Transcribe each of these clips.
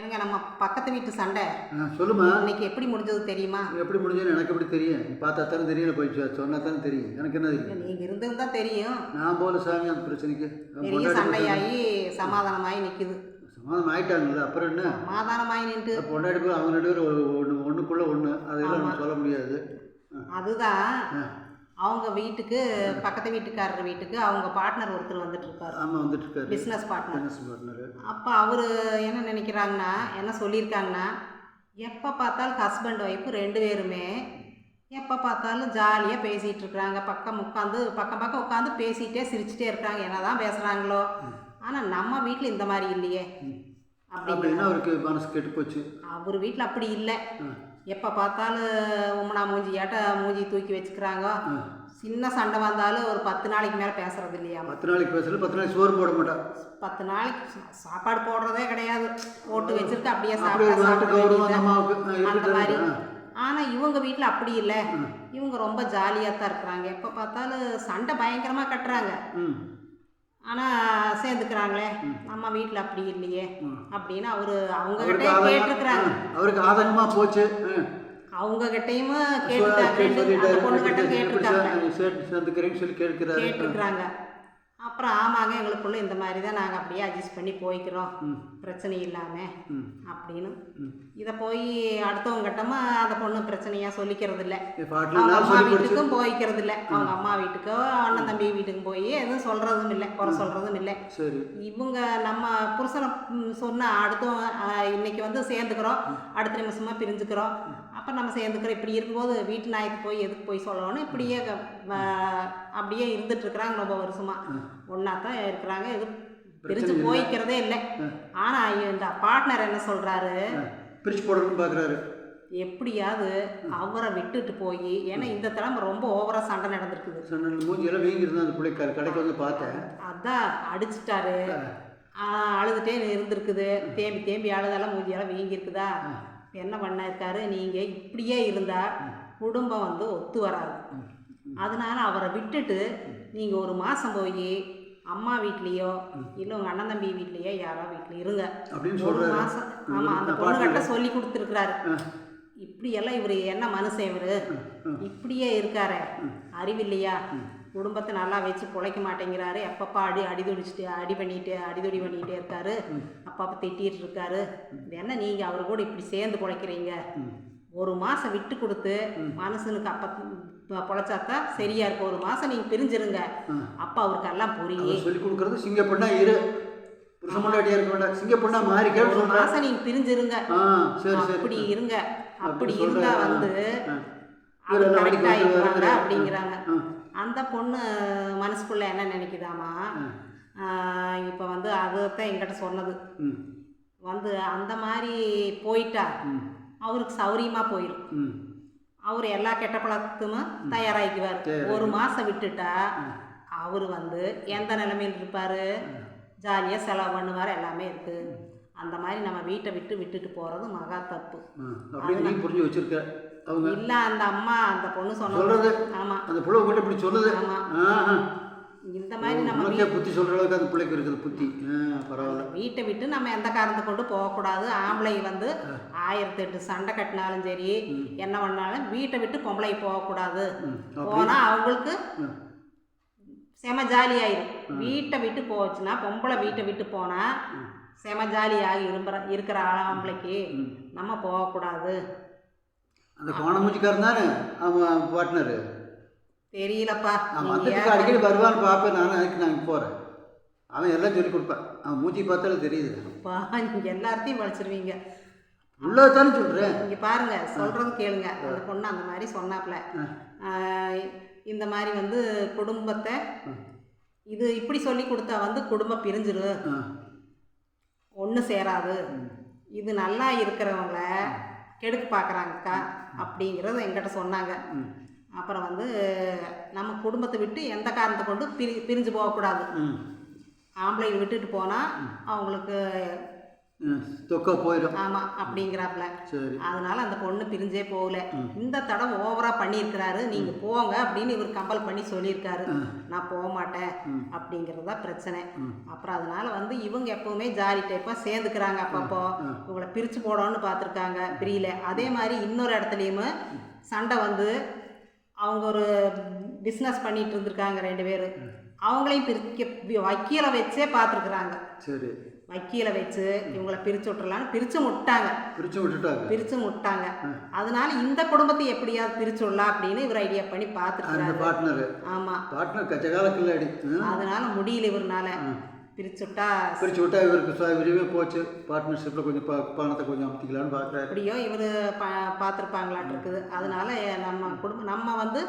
ஏங்க நம்ம பக்கத்து வீட்டு சண்டை? சொல்லுமா இன்னைக்கு எப்படி முடிஞ்சது தெரியுமா? எப்படி முடிஞ்சதுன்னு எனக்கு எப்படி தெரியும்? பார்த்தா தானே தெரியல போய் சொ- சொன்னா தானே தெரியும். எனக்கு என்ன தெரியும்? நீங்க இருந்திருந்தா தெரியும். நான் போல சாமி அந்த பிரச்சனைக்கு. பெரிய சண்டையாகி சமாதானமாகி நிக்குது. சமாதானம் ஆயிட்டாங்கல்ல அப்புறம் என்ன? சமாதானமாகி நின்று அப்ப பொண்டாட்டி போய் அவங்க ரெண்டு பேரும் ஒரு- ஒண்ணு ஒண்ணுக்குள்ள ஒண்ணு. அதெல்லாம் சொல்ல முடியாது. அதுதான். அவங்க வீட்டுக்கு பக்கத்து வீட்டுக்காரர் வீட்டுக்கு அவங்க பார்ட்னர் ஒருத்தர் வந்துட்டு இருப்பாரு ஆமா வந்துட்டு இருக்காரு பிஸ்னஸ் பார்ட்னர் பார்ட்னரு அப்போ அவர் என்ன நினைக்கிறாங்கன்னா என்ன சொல்லியிருக்காங்கன்னா எப்போ பார்த்தாலும் ஹஸ்பண்ட் ஒய்ஃபு ரெண்டு பேருமே எப்போ பார்த்தாலும் ஜாலியாக பேசிகிட்டு இருக்கிறாங்க பக்கம் உட்காந்து பக்கம் பக்கம் உட்காந்து பேசிகிட்டே சிரிச்சிட்டே இருக்காங்க. என்ன தான் பேசுகிறாங்களோ ஆனால் நம்ம வீட்டில் இந்த மாதிரி இல்லையே. அப்படி அப்படின்னா அவருக்கு மனசு கெட்டு போச்சு அவர் வீட்டில் அப்படி இல்லை. எப்போ பார்த்தாலும் உம்மனா மூஞ்சியாட்ட மூஞ்சி தூக்கி வச்சுக்கிறாங்க. சின்ன சண்டை வந்தாலும் ஒரு பத்து நாளைக்கு மேலே பேசுறது இல்லையாமா பத்து நாளைக்கு பேசல பத்து நாளைக்கு சோறு போட மாட்டா. பத்து நாளைக்கு சாப்பாடு போடுறதே கிடையாது. போட்டு வச்சிருக்கு அப்படியே அப்படியே சாப்பிட நாட்டு சாப்பிட கௌரவம் வேண்டியது. அந்த. மாதிரி. ஆனால் இவங்க வீட்டில் அப்படி இல்லை. இவங்க ரொம்ப ஜாலியாக தான் இருக்கிறாங்க. எப்போ பார்த்தாலும் சண்டை பயங்கரமாக கட்டுறாங்க. ம். ஆனால் சேர்ந்துக்கிறாங்களே நம்ம வீட்டில் அப்படி இல்லையே. அப்படின்னு அவரு அவங்க அவருக்கு கிட்டே ஆதங்கமா கேட்டிருக்கிறாங்க அவருக்கு ஆதங்கமா போச்சு. அவங்க கிட்டையும் கேட்டுட்டாங்க பொண்ணு கிட்ட கேட்டிருக்காங்க சேர்ந்துக்கிறேன்னு சொல்லி கேட்கிறாரு கேட்டிருக்கிறாங்க அப்புறம் ஆமாங்க எங்களுக்குள்ள இந்த மாதிரி தான் நாங்கள் அப்படியே அட்ஜஸ்ட் பண்ணி போய்க்கிறோம். பிரச்சனை இல்லாமல் அப்படின்னு. இதை போய் அடுத்தவங்க கிட்டமா அந்த பொண்ணு பிரச்சனையாக சொல்லிக்கிறது இல்லை அவங்க அம்மா வீட்டுக்கும் போய்க்கிறது இல்லை அவங்க அம்மா வீட்டுக்கோ அண்ணன் தம்பி வீட்டுக்கும் போய் எதுவும் சொல்கிறதும் இல்லை குறை சொல்கிறதும் இல்லை. இவங்க நம்ம புருஷனை சொன்னா அடுத்தவங்க இன்னைக்கு வந்து சேர்ந்துக்கிறோம். அடுத்த நிமிஷமா பிரிஞ்சுக்கிறோம். அப்போ நம்ம சேர்ந்துக்கிறோம் இப்படி இருக்கும்போது வீட்டு நாய்க்கு போய் எதுக்கு போய் சொல்லணும்னு இப்படியே அப்படியே இருந்துட்டு இருக்கிறாங்க ரொம்ப வருஷமா. ஒன்றா தான் இருக்கிறாங்க இது பிரிஞ்சு போய்க்கிறதே இல்லை. ஆனால் இந்த பார்ட்னர் என்ன சொல்கிறாரு பிரிச்சு போடணும்னு பார்க்குறாரு எப்படியாவது அவரை விட்டுட்டு போய் ஏன்னா இந்த தலைமை ரொம்ப ஓவராக சண்டை நடந்திருக்குது. மூஞ்சியெல்லாம் வீங்கிருந்தா அந்த பிள்ளை கடைக்கு வந்து பார்த்தேன். அதான் அடிச்சிட்டாரு. ஆ, அழுதுட்டே இருந்திருக்குது. தேம்பி தேம்பி அழுதாலும் மூஞ்சியெல்லாம் வீங்கியிருக்குதா? என்ன பண்ண இருக்காரு நீங்கள் இப்படியே இருந்தா குடும்பம் வந்து ஒத்து வராது. அதனால அவரை விட்டுட்டு நீங்கள் ஒரு மாதம் போய் அம்மா வீட்லேயோ இல்லை உங்கள் அண்ணன் தம்பி வீட்லேயோ யாரோ வீட்டில் இருங்க. ஒரு. மாதம் ஆமாம் அந்த பொண்ணுகிட்ட சொல்லி கொடுத்துருக்குறாரு. இப்படியெல்லாம் இவர் என்ன மனுஷன் இவர்? இப்படியே இருக்காரே. அறிவில்லையா? குடும்பத்தை நல்லா வச்சு பிழைக்க மாட்டேங்கிறாரு. எப்பப்போ அடி அடிதுடிச்சிட்டு அடி பண்ணிட்டு அடிதொடி பண்ணிகிட்டே இருக்காரு. அப்பப்போ திட்டிட்டு இருக்காரு. என்ன நீங்கள் அவர் கூட இப்படி சேர்ந்து பிழைக்கிறீங்க? ஒரு மாதம் விட்டு கொடுத்து மனுஷனுக்கு அப்போ பொழைச்சாத்தா சரியா இருக்கு ஒரு மாதம் நீங்கள் பிரிஞ்சிருங்க. அப்போ அவருக்கு எல்லாம் புரியும். சொல்லி கொடுக்குறது சிங்க பொண்ணா இரு. புருஷ முன்னாடியா இருக்க வேண்டாம். சிங்க பொண்ணா மாறி கேட்டு ஒரு மாதம் நீங்கள் பிரிஞ்சிருங்க. அப்படி இருங்க. அப்படி சொல்றாரு. இருந்தா வந்து. அப்படிங்கிறாங்க. அந்த பொண்ணு மனசுக்குள்ள என்ன நினைக்குதாமா இப்போ வந்து அதுதான் என்கிட்ட சொன்னது. வந்து அந்த மாதிரி போயிட்டா அவருக்கு சௌரியமாக போயிடும் அவர் எல்லா கெட்ட பழக்கத்துக்கும் தயாராகிக்குவார். ஒரு மாதம் விட்டுட்டா அவர் வந்து எந்த நிலைமையில் இருப்பார்? ஜாலியாக செலவு பண்ணுவார். எல்லாமே இருக்குது அந்த மாதிரி நம்ம வீட்டை விட்டு விட்டுட்டு போகிறது மகா தப்பு. அப்படின்னு நீ புரிஞ்சு வச்சிருக்க. அவங்க இல்லை அந்த அம்மா அந்த பொண்ணு சொல்றது? சொன்னது ஆமாம் அந்த பிள்ளை உங்ககிட்ட இப்படி சொல்லுது? ஆமா. ஆ ஆ. இந்த மாதிரி நம்ம புத்தி சொல்ற அளவுக்கு அந்த பிள்ளைக்கு இருக்குது புத்தி. பரவாயில்ல. வீட்டை விட்டு நம்ம எந்த காரணத்தை கொண்டு போகக்கூடாது? ஆம்பளை வந்து ஆயிரத்தி எட்டு சண்டை கட்டினாலும் சரி என்ன பண்ணாலும் வீட்டை விட்டு பொம்பளை போகக்கூடாது? போனால் அவங்களுக்கு. செம ஜாலி ஆயிரும் வீட்டை விட்டு போச்சுன்னா பொம்பளை வீட்டை விட்டு போனால் செம ஜாலியாக இரும்புற இருக்கிற ஆம்பளைக்கு நம்ம போகக்கூடாது. அந்த கோணமூச்சிக்காரன் தானே? அவன் பார்ட்னரு தெரியலப்பா. வந்துட்டு அடிக்கடி வருவான்னு பார்ப்பேன். நானும் அதுக்கு நான் போகிறேன் அவன் எல்லாம் சொல்லி கொடுப்பேன் அவன் மூஞ்சி பார்த்தாலே தெரியுது. அப்பா நீங்கள் எல்லாத்தையும் வலிச்சிருவீங்க. உள்ளதானே சொல்கிறேன் இங்கே பாருங்க சொல்கிறது கேளுங்க. அந்த பொண்ணு அந்த மாதிரி சொன்னாப்புல ஆஹ் இந்த மாதிரி வந்து குடும்பத்தை இது இப்படி சொல்லி கொடுத்தா வந்து குடும்பம் பிரிஞ்சிரு. ஒன்று சேராது. இது நல்லா இருக்கிறவங்கள கெடுக்க பார்க்குறாங்கக்கா அப்படிங்கிறத என்கிட்ட சொன்னாங்க. அப்புறம் வந்து நம்ம குடும்பத்தை விட்டு எந்த காரணத்தை கொண்டு பிரி பிரிஞ்சு போகக்கூடாது. ஆம்பளைங்க விட்டுட்டு போனால் அவங்களுக்கு தொக்கா போயிடும். ஆமாம் அப்படிங்கிறாப்புல. சரி. அதனால அந்த பொண்ணு பிரிஞ்சே போகல. இந்த தடவை ஓவராக பண்ணியிருக்கிறாரு. நீங்கள் போங்க அப்படின்னு இவர் கம்பல் பண்ணி சொல்லியிருக்காரு. நான் போக மாட்டேன் அப்படிங்கிறது பிரச்சனை. அப்புறம் அதனால வந்து இவங்க எப்பவுமே ஜாலி டைப்பாக சேர்ந்துக்கிறாங்க அப்பப்போ. இவங்களை பிரித்து போடணும்னு பார்த்துருக்காங்க. பிரியல. அதே மாதிரி இன்னொரு இடத்துலையுமே சண்டை வந்து அவங்க ஒரு பிஸ்னஸ் பண்ணிட்டு இருந்திருக்காங்க ரெண்டு பேரும் அவங்களையும் பிரிக்க வக்கீலை வச்சே பார்த்துருக்குறாங்க. சரி. வக்கீலை வச்சு இவங்கள பிரித்து விட்டுறலான்னு பிரித்து முட்டாங்க. பிரித்து விட்டுட்டாங்க. பிரித்து முட்டாங்க. அதனால இந்த குடும்பத்தை எப்படியாவது பிரிச்சு விடலாம் அப்படின்னு இவர் ஐடியா பண்ணி பார்த்துருக்காரு பார்ட்னரு ஆமாம் பார்ட்னர் கச்சகால கில்லாடி. ம். அதனால முடியல இவர்னால. பிரிச்சு விட்டா பிரித்து விட்டா இவருக்கு விரிவே போச்சு. பார்ட்னர்ஷிப்பில் கொஞ்சம் பணத்தை கொஞ்சம் அமுத்திக்கலான்னு பார்க்குறாரு. எப்படியோ இவர் பா பார்த்துருப்பாங்களாட்டு இருக்குது அதனால நம்ம குடும்பம் நம்ம வந்து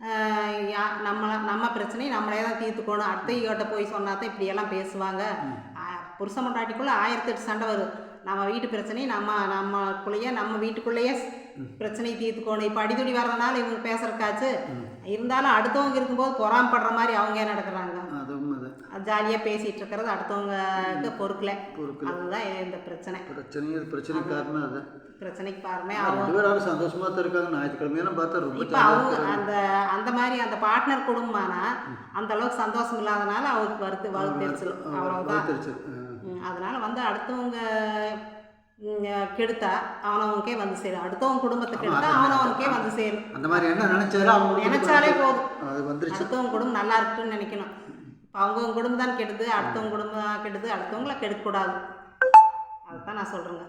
யா- நம்ம நம்ம பிரச்சனையை நம்மளே தான் தீர்த்துக்கணும். அத்தைகிட்ட போய் சொன்னா தான் இப்படியெல்லாம் பேசுவாங்க. புருஷ மண்டாட்டிக்குள்ளே ஆயிரத்தி எட்டு சண்டை வரும். நம்ம வீட்டு பிரச்சனையை நம்ம நம்மக்குள்ளேயே நம்ம வீட்டுக்குள்ளேயே பிரச்சனையை தீர்த்துக்கணும். இப்போ அடிதடி வர்றதுனால இவங்க பேசுறக்காச்சு இருந்தாலும் அடுத்தவங்க இருக்கும்போது பொறாமப்படுற மாதிரி அவங்க ஏன் நடக்கிறாங்க? ஜாலியாக பேசிகிட்டு இருக்கிறது அடுத்தவங்களுக்கு பொறுக்கல. அதுதான் இந்த பிரச்சனை. பிரச்சனை பிரச்சனை காரணம் அது. பிரச்சனைக்கு பாருமே ஆனா சந்தோஷமா தான் இருக்காங்க. ஞாயிற்றுக்கிழமையெல்லாம் பார்த்தா ரொம்ப அவங்க. அந்த அந்த மாதிரி அந்த பார்ட்னர் குடும்பமானா அந்த அளவுக்கு சந்தோஷம் இல்லாதனால அவருக்கு வருத்து. ஆ. ம், அதனால வந்து அடுத்தவங்க கெடுத்தா அவனவனுக்கே வந்து சேரும். அடுத்தவங்க குடும்பத்தை கெடுத்தா அவனவனுக்கே வந்து சேரும். அந்த மாதிரி என்ன நினைச்சாலும் அவங்க நினைச்சாலே போதும். அடுத்தவங்க குடும்பம் நல்லா இருக்குன்னு நினைக்கணும். அவங்கவுங்க குடும்பம் தான் கெடுது அடுத்தவங்க குடும்பம் தான் கெடுது அடுத்தவங்கள கெடுக்கக்கூடாது. அதுதான் நான் சொல்கிறேங்க